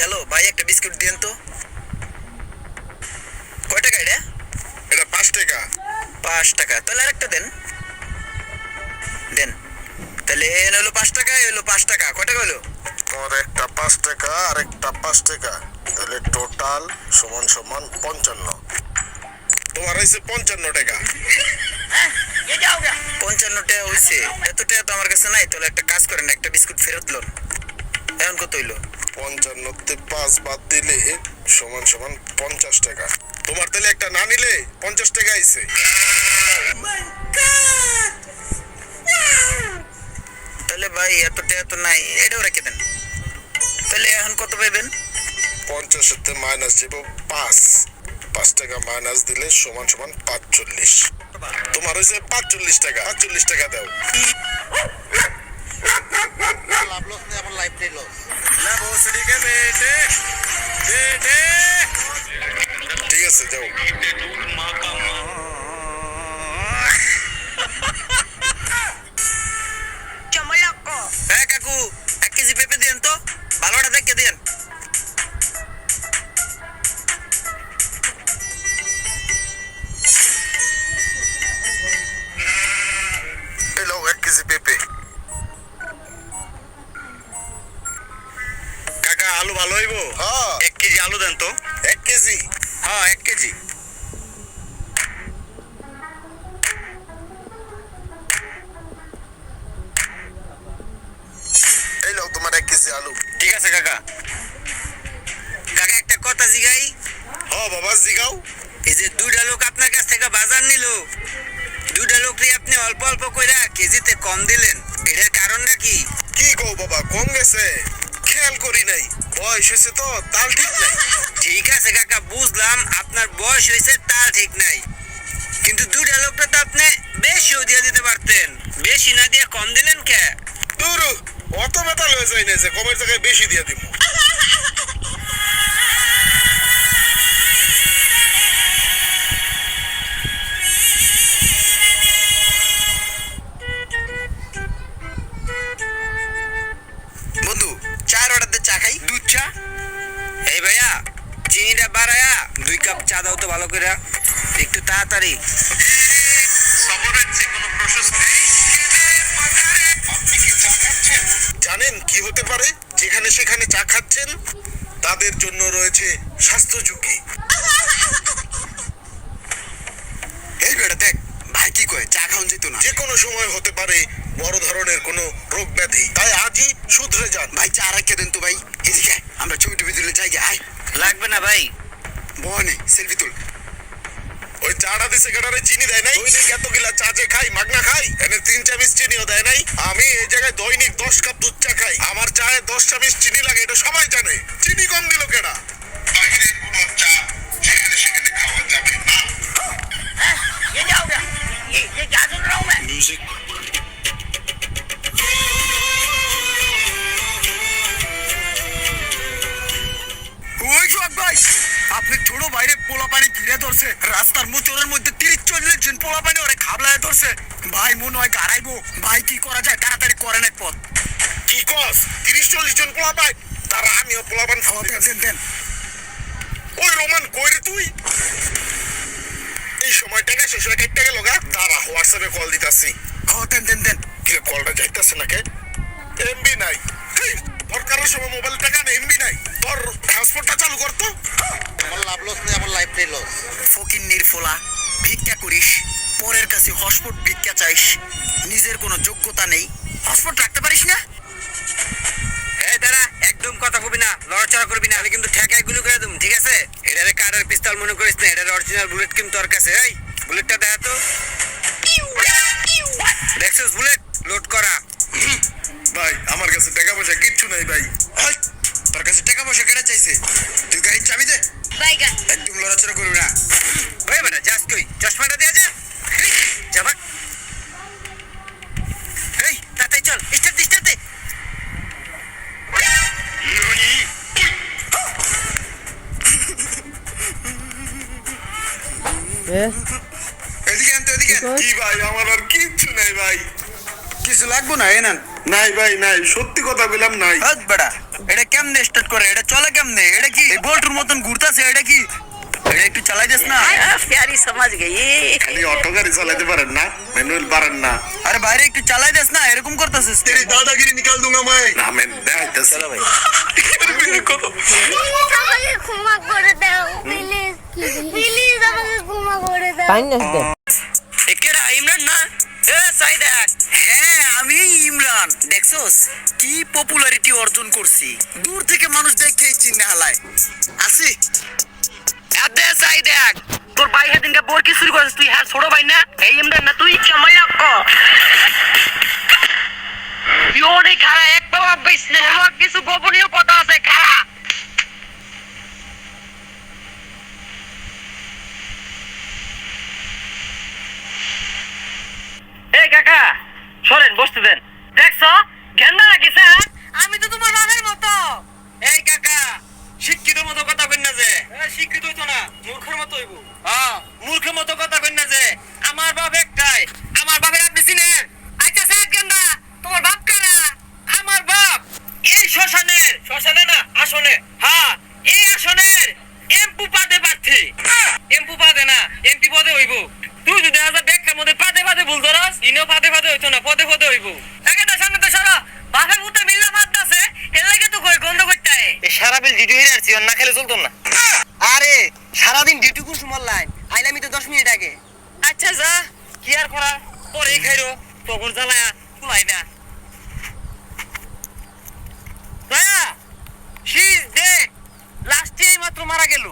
Hello ভাই একটা biscuit দিন তো। কয় টাকা এটা? এটা পাঁচ টাকা। পাঁচ টাকা। তাহলে আরেকটা দেন। দেন। তাহলে এন হলো পাঁচ টাকা হলো পাঁচ টাকা। কয় টাকা হলো? তোমার একটা পাঁচ টাকা আর একটা পাঁচ টাকা। তাহলে টোটাল সমান সমান পঞ্চান্ন। তোমার হয়েছে পঞ্চান্ন টাকা। পঞ্চান্ন টাকা হয়েছে এত টাকা তো আমার কাছে নাই। তাহলে একটা কাজ করেন একটা বিস্কুট ফেরত লোন। এখন কত হইল? পঞ্চান্নতে পাঁচ বাদ দিলে সমান সমান পঞ্চাশ টাকা। তোমার তাহলে একটা না নিলে পঞ্চাশ টাকা আইছে। তাহলে ভাই এত টাকা তো নাই এটাও রেখে দেন। তাহলে এখন কত পাইবেন? পঞ্চাশেতে মাইনাস দিব পাঁচ। পাঁচ টাকা মাইনাস দিলে সমান সমান পাঁচচল্লিশ। তোমার হয়েছে পাঁচচল্লিশ টাকা। পাঁচচল্লিশ টাকা দাও। লাভ লস নেই আমার লাইফটাই লস না ভোসড়ি কে বেটে বেটে। ঠিক আছে যাও। ভালো হইব? হ্যাঁ। এক কেজি আলু দেন তো। এক কেজি। হ্যাঁ এক কেজি। এই নাও তোমার এক কেজি আলু। ঠিক আছে কাকা। কাকা একটা কথা জিগাই। হ বাবা জিগাও। এই যে দুইটা লোক আপনার কাছ থেকে বাজার নিল দুইটা লোকরে আপনি অল্প অল্প কইরা কেজিতে কম দিলেন। এটার কারণটা কি? কি কো বাবা কম গেছে। খেয়াল করি নাই। বয়স হয়েছে তো তাল ঠিক নাই। ঠিক আছে কাকা বুঝলাম। আপনার বয়স হয়েছে তাল ঠিক নাই। কিন্তু দুটা লোকটা তো আপনি বেশিও দিয়ে দিতে পারতেন। বেশি না দিয়ে কম দিলেন কে? দূর অত বেতাল হয়ে যায় না যে কমের জায়গায় বেশি দিয়ে দিব চা এই ভাইয়া চিনিটা বাড়ায়া দুই কাপ চা দাও তো ভালো করে। একটু তাড়াতাড়ি। জানেন কি হতে পারে? যেখানে সেখানে চা খাচ্ছেন তাদের জন্য রয়েছে স্বাস্থ্য ঝুঁকি। এই বেটা দেখ ভাই কি কয়? চা খাওন যেত না। যে কোনো সময় হতে পারে বড় ধরনের কোনো রোগ ব্যাধি। তাই আজই শুধরে যান। ভাই চা রাখিয়ে দিন তো ভাই। এদিকে আমরা ছবি টুবি তুলে যাই আয়। লাগবে না ভাই। বনে সেলফি তুল। ওই চাটা দিছে কেটারে চিনি দেয় নাই? দৈনিক এত গিলা চা যে খাই মাগনা খাই এনে তিন চামচ চিনিও দেয় নাই। আমি এই জায়গায় দৈনিক দশ কাপ দুধ চা খাই। আমার চায়ে দশ চামচ চিনি লাগে এটা সবাই জানে। চিনি কম দিল কেডা? বাইরের মিউজিক ছোট বাইরে পোলা পানি ঘিরে ধরছে। রাস্তার মোচরের মধ্যে তিরিশ চল্লিশ জন পোলা পানি ওরে খাবলায় ধরছে। ভাই মনে হয় গাড়াইবো। ভাই কি করা যায়? তাড়াতাড়ি করেন এক পথ। কি কস? তিরিশ চল্লিশ জন পোলা পাই তারা আমিও পোলাপান ও, দেন দেন দেন। ওই রোমান কই তুই? এই সময় টাকা শেষ হয়ে কেটে গেল গা। দাঁড়া হোয়াটসঅ্যাপে কল দিতাছি। ও দেন দেন দেন। কি কলটা যাইতাছে না কে এমবি নাই। দরকারের সময় মোবাইল টাকা নেই এমবি নাই। তোর হটস্পটটা চালু কর তো। আমার লাভ লস নেই আমার লাইফটাই লস ফকির নির্ফলা ভিক্ষা করিস পরের কাছে হসপট ভিক্ষা চাইস নিজের কোনো যোগ্যতা নেই। হসপট রাখতে পারিস না? এই দাঁড়া একদম কথা কবি না লড়াচড়া করবি না। আমি কিন্তু ঠেকায় গুলি করে দেবো ঠিক আছে? এটারে কারের পিস্তল মনে করিস না এটার অরিজিনাল বুলেট কিন্তু তোর কাছে এই বুলেটটা দেখা তো। দেখছিস বুলেট লোড করা। ভাই আমার কাছে টাকা পয়সা কিচ্ছু নাই ভাই। তোর কাছে টাকা পয়সা কেনা চাইছে? তুই গাড়ির চাবি দে। ভাই গা একদম লড়াচড়া করবি না। ভাই বেটা যাস তুই। চশমাটা দিয়ে যা। যাবা এদিকে এদিকে কি ভাই আমার আর কিচ্ছু নাই ভাই। কিছু লাগবো না এনান নাই ভাই নাই। সত্যি কথা বললাম নাই। হ্যাঁ বেড়া এটা কেমনে স্টার্ট করে? এটা চলে কেমনে? এটা কি বোল্টের মতন ঘুরতাছে? এটা কি? একটু চালাই যাস না প্যারি সমাজ গেই খালি অটো গাড়ি চালাতে পারেন না ম্যানুয়াল পারেন না। আরে বাইরে একটু চালাই যাস না? এরকম করতেছিস তেরি দাদাগিরি নিকাল দুঙ্গা মাই। না মেন দেখাইতাস চলো ভাই। ইমরান না? দেখ হ্যাঁ আমি ইমরান। দেখছস? কি পপুলারিটি অর্জন করছি। দূর থেকে মানুষ দেখে চিনে হালায় আসি। আদে সাই দেখ তোর ভাই হেদিনকে বোর কি শুরু করেছিস তুই হ্যাঁ ছোট ভাই না? এই ইমরান না তুই লক্ষ ইওরে খারা এক বাবা আমার কিছু গোপনীয় কথা আছে খারা এই কাকা। সরেন বসতে দেন। দেখছ? গেন্দা নাকি স্যার? আমি তো তোমার বাবার মতো। এই কাকা শিক্ষিত মতো কথা কই না যে। শিক্ষিত হইতো না মূর্খের মতো হইব। হ্যাঁ মূর্খের মতো কথা কই না যে। আমার বাপ একটাই। আমার বাপের আপনি চিনেন? আচ্ছা স্যার গেন্দা। তোমার বাপ কারা? আমার বাপ এই শ্মশানের শ্মশানে না আসনে। হ্যাঁ এই আসনের এমপু পাদে প্রার্থী। এমপু পাদে না এমপি পদে হইব তুই যদি হাজার ব্যাখ্যার মধ্যে পাদে ইনো পাদে পাদে হইতো না পদে পদে হইব। একেটা সামনে তো সরো বাপে পুতে মিল্লা ভাত আছে এর লাগে তো কই গন্ধ করতে সারা বিল ডিউটি হয়ে যাচ্ছি না খেলে চলতো না। আরে সারাদিন ডিউটি কোন সময় লাইন আইলামি তো দশ মিনিট আগে। আচ্ছা যা কি আর করা পরে খাইরো তখন জ্বালায়া ফুলাই না দয়া শি দে লাস্টে মাত্র মারা গেল।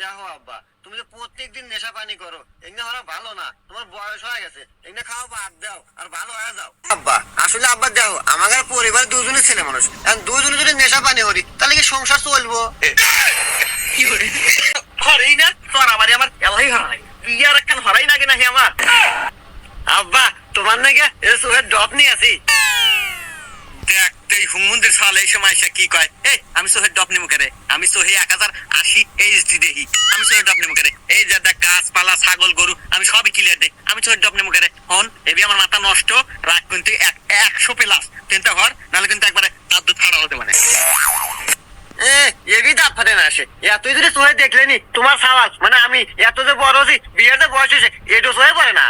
দেখো আব্বা তুমি যে প্রত্যেকদিন নেশা পানি করো। এগুলো হওয়া ভালো না। তোমার বয়স হয়ে গেছে। এগুলো খাওয়া বাদ দাও আর ভালো হয়ে যাও। আব্বা আসলে আব্বা দেখো আমাদের পরিবার দুজনের ছেলে মানুষ। এখন দুজনে যদি নেশা পানি করি তাহলে কি সংসার চলবো? কি করে হরেই না তোর আমারে আমার এলাই হরাই। তুই আর একখান হরাই না নাকি আমার? আব্বা তোমার নাকি সোহের ডপ নিয়ে আছি। হুমুন্দের সাল এই সময় এসে কি কয়? এই আমি সোহের ডপ নিমু করে? আমি সোহে এক হাজার আশি এইচডি দেখি আমি সোহের ডপ নিমু করে? এই যে দেখ গাছপালা ছাগল গরু আমি সবই ক্লিয়ার দেই। আমি সোহের ডপ নিমু করে? হন এবি আমার মাথা নষ্ট রাত কিন্তু এক একশো প্লাস তিনটা ঘর নাহলে কিন্তু একবারে তার দুধ ফাড়া হতে মানে এ এবি দাঁত ফাটে না আসে এতই যদি সোহে দেখলেনি তোমার সাওয়াল মানে আমি এত যে বড় হচ্ছি বিয়ের যে বয়স হয়েছে এটো সোহে পড়ে না।